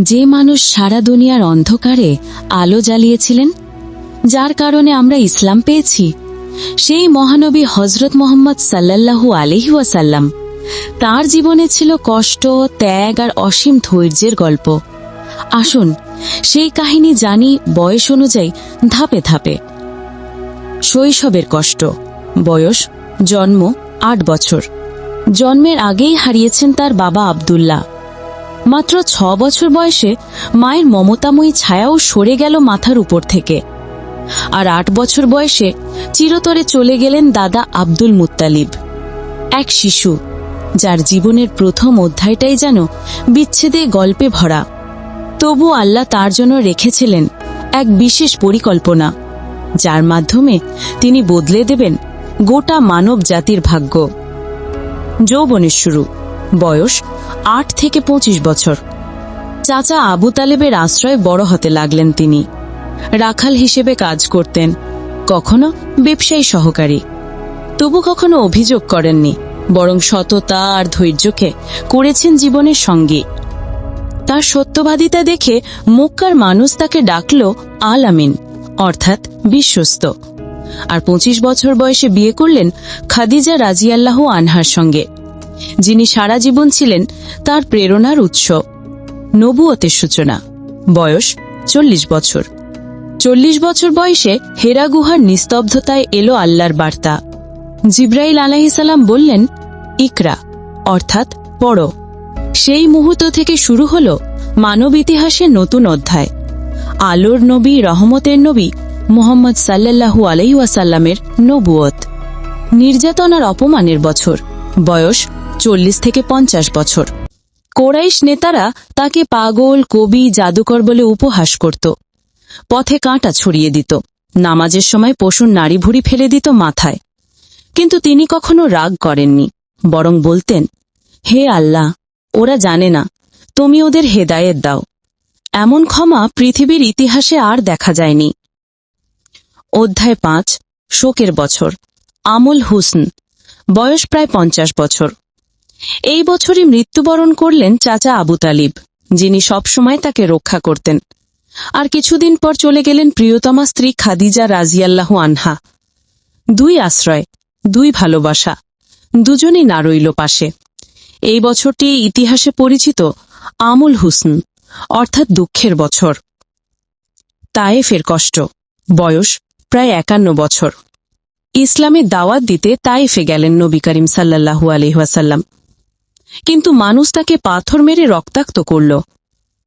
যে মানুষ সারা দুনিয়ার অন্ধকারে আলো জ্বালিয়েছিলেন, যার কারণে আমরা ইসলাম পেয়েছি, সেই মহানবী হজরত মোহাম্মদ সাল্লাল্লাহু আলহি তার জীবনে ছিল কষ্ট, ত্যাগ আর অসীম ধৈর্যের গল্প। আসুন, সেই কাহিনী জানি বয়স অনুযায়ী ধাপে ধাপে। শৈশবের কষ্ট, বয়স, জন্ম, আট বছর। জন্মের আগেই হারিয়েছেন তার বাবা আব্দুল্লাহ। মাত্র ছ বছর বয়সে মায়ের মমতাময়ী ছায়াও সরে গেল মাথার উপর থেকে। আর আট বছর বয়সে চিরতরে চলে গেলেন দাদা আব্দুল মুত্তালিব। এক শিশু, যার জীবনের প্রথম অধ্যায়টাই যেন বিচ্ছেদে গল্পে ভরা। তবু আল্লাহ তার জন্য রেখেছিলেন এক বিশেষ পরিকল্পনা, যার মাধ্যমে তিনি বদলে দেবেন গোটা মানব জাতির ভাগ্য। যৌবনের শুরু। বয়স আট থেকে পঁচিশ বছর। চাচা আবু তালেবের আশ্রয়ে বড় হতে লাগলেন তিনি। রাখাল হিসেবে কাজ করতেন, কখনো ব্যবসায়ী সহকারী। তবু কখনো অভিযোগ করেননি, বরং সততা আর ধৈর্যকে করেছেন জীবনের সঙ্গী। তার সত্যবাদিতা দেখে মক্কার মানুষ তাকে ডাকল আল আমিন অর্থাৎ বিশ্বস্ত। আর পঁচিশ বছর বয়সে বিয়ে করলেন খাদিজা রাজিয়াল্লাহ আনহার সঙ্গে। যিনি সারা জীবন ছিলেন তার প্রেরণার উৎস। নবুয়তের সূচনা। বয়স চল্লিশ বছর। চল্লিশ বছর বয়সে হেরা গুহার নিস্তব্ধতায় এলো আল্লাহর বার্তা। জিব্রাইল আলাহিসাল্লাম বললেন, ইকরা, অর্থাৎ পড়ো। সেই মুহূর্ত থেকে শুরু হল মানব ইতিহাসের নতুন অধ্যায়। আলোর নবী, রহমতের নবী মোহাম্মদ সাল্লাল্লাহু আলাইসাল্লামের নবুয়ত। নির্যাতন আর অপমানের বছর। বয়স চল্লিশ থেকে পঞ্চাশ বছর। কোরাইশ নেতারা তাকে পাগল, কবি, জাদুকর বলে উপহাস করত। পথে কাঁটা ছড়িয়ে দিত। নামাজের সময় পশুর নাড়ি ভুড়ি ফেলে দিত মাথায়। কিন্তু তিনি কখনো রাগ করেননি, বরং বলতেন, হে আল্লাহ, ওরা জানে না, তুমি ওদের হেদায়েত দাও। এমন ক্ষমা পৃথিবীর ইতিহাসে আর দেখা যায়নি। অধ্যায় পাঁচ, শোকের বছর। আমল হুসন। বয়স প্রায় পঞ্চাশ বছর। এই বছরই মৃত্যুবরণ করলেন চাচা আবু তালিব, যিনি সবসময় তাকে রক্ষা করতেন। আর কিছুদিন পর চলে গেলেন প্রিয়তমা স্ত্রী খাদিজা রাজিয়াল্লাহ আনহা। দুই আশ্রয়, দুই ভালোবাসা, দুজনই না রইল পাশে। এই বছরটি ইতিহাসে পরিচিত আমুল হুসন, অর্থাৎ দুঃখের বছর। তায়েফের কষ্ট, বয়স প্রায় একান্ন বছর। ইসলামের দাওয়াত দিতে তায়েফে গেলেন নবী করিম সাল্লাহু আলহাসাল্লাম কিন্তু মানুষ তাকে পাথর মেরে রক্তাক্ত করল।